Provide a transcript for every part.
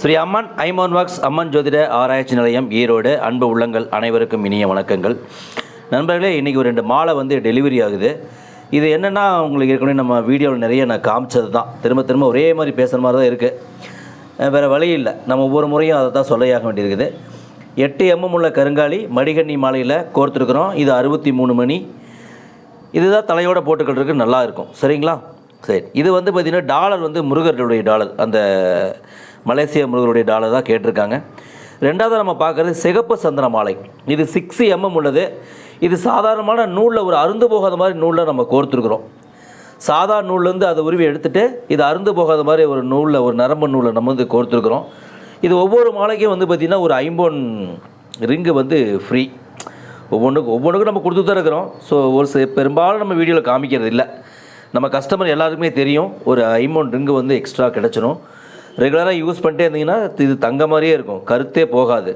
ஸ்ரீ அம்மன் ஐமோன் walks அம்மன் ஜோதிட ஆராய்ச்சி நிலையம் ஈரோடு. அன்பு உள்ளங்கள் அனைவருக்கும் இனிய வணக்கங்கள். நண்பர்களே இன்றைக்கி ஒரு ரெண்டு மாலை வந்து டெலிவரி ஆகுது. இது என்னென்னா உங்களுக்கு ஏற்கனவே நம்ம வீடியோவில் நிறைய நான் காமிச்சது தான் திரும்ப திரும்ப ஒரே மாதிரி பேசுகிற மாதிரி தான் இருக்குது வேறு வழி இல்லை. நம்ம ஒவ்வொரு முறையும் அதை தான் சொல்லையாக வேண்டியிருக்குது. எட்டு எம்எம் உள்ள கருங்காலி மடிகண்ணி மாலையில் கோர்த்துருக்குறோம். இது அறுபத்தி மூணு மணி. இதுதான் தலையோட போட்டுக்கிறதுக்கு நல்லா இருக்கும். சரிங்களா? சரி. இது வந்து பார்த்திங்கன்னா டாலர் வந்து முருகருடைய டாலர். அந்த மலேசிய முருகருடைய டாலர் தான் கேட்டிருக்காங்க. ரெண்டாவது நம்ம பார்க்குறது சிகப்பு சந்தன மாலை. இது சிக்ஸ் எம்எம் உள்ளது. இது சாதாரணமான நூலில் ஒரு அருந்து போகாத மாதிரி நூலில் நம்ம கோர்த்துருக்குறோம். சாதா நூல்லேருந்து அதை உருவி எடுத்துகிட்டு இது அருந்து போகாத மாதிரி ஒரு நூலில் ஒரு நரம்பு நூலை நம்ம வந்து கோர்த்துருக்குறோம். இது ஒவ்வொரு மாலைக்கும் வந்து பார்த்திங்கன்னா ஒரு ஐம்பொன் ரிங்கு வந்து ஃப்ரீ ஒவ்வொன்றுக்கும் ஒவ்வொன்றுக்கும் நம்ம கொடுத்து தான் இருக்கிறோம். ஸோ ஒரு சில பெரும்பாலும் நம்ம வீடியோவில் காமிக்கிறது இல்லை நம்ம கஸ்டமர் எல்லாருக்குமே தெரியும். ஒரு ஐம்பொன் ரிங்கு வந்து எக்ஸ்ட்ரா கிடச்சிரும். ரெகுலராக யூஸ் பண்ணிட்டே இருந்தீங்கன்னா இது தங்க மாதிரியே இருக்கும். கருத்தே போகாது.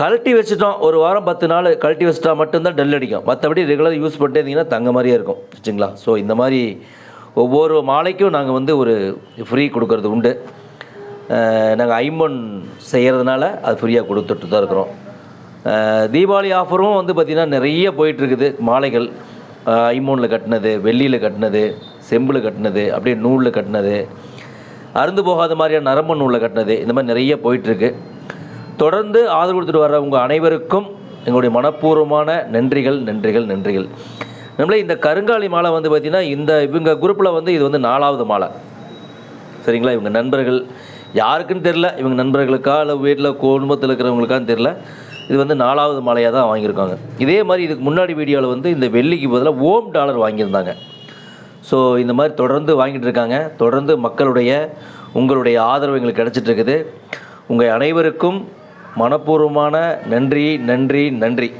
கழட்டி வச்சுட்டோம். ஒரு வாரம் பத்து நாள் கழட்டி வச்சுட்டா மட்டும்தான் டெல் அடிக்கும். மற்றபடி ரெகுலராக யூஸ் பண்ணிட்டே இருந்தீங்கன்னா தங்க மாதிரியே இருக்கும். வச்சுங்களா ஸோ இந்த மாதிரி ஒவ்வொரு மாலைக்கும் நாங்கள் வந்து ஒரு ஃப்ரீ கொடுக்கறது உண்டு. நாங்கள் ஐம்பொன் செய்கிறதுனால அது ஃப்ரீயாக கொடுத்துட்டு தான் இருக்கிறோம். தீபாவளி ஆஃபரும் வந்து பார்த்திங்கன்னா நிறைய போயிட்டுருக்குது. மாலைகள் ஐமோனில் கட்டினது வெள்ளியில் கட்டினது செம்பில் கட்டினது அப்படியே நூலில் கட்டினது அருந்து போகாத மாதிரியான நரம்பு நூலில் கட்டினது. இந்த மாதிரி நிறைய போயிட்டுருக்கு. தொடர்ந்து ஆதரவு கொடுத்துட்டு வர உங்கள் அனைவருக்கும் எங்களுடைய மனப்பூர்வமான நன்றிகள் நன்றிகள் நன்றிகள். நம்மளே இந்த கருங்காலி மாலை வந்து பார்த்திங்கன்னா இந்த இவங்க குரூப்பில் வந்து இது வந்து நாலாவது மாலை. சரிங்களா? இவங்க நண்பர்கள். யாருக்குன்னு தெரில இவங்க நண்பர்களுக்கா இல்லை வீட்டில் குடும்பத்தில் இருக்கிறவங்களுக்கான்னு தெரில இது வந்து நாலாவது மாலையாக தான் வாங்கியிருக்காங்க. இதே மாதிரி இதுக்கு முன்னாடி வீடியோவில் வந்து இந்த வெள்ளிக்கு பதிலாக ஓம் டாலர் வாங்கியிருந்தாங்க. ஸோ இந்த மாதிரி தொடர்ந்து வாங்கிட்டு இருக்காங்க. தொடர்ந்து மக்களுடைய உங்களுடைய ஆதரவு எங்களுக்கு கிடச்சிட்டு இருக்குது. உங்கள் அனைவருக்கும் மனப்பூர்வமான நன்றி நன்றி நன்றி.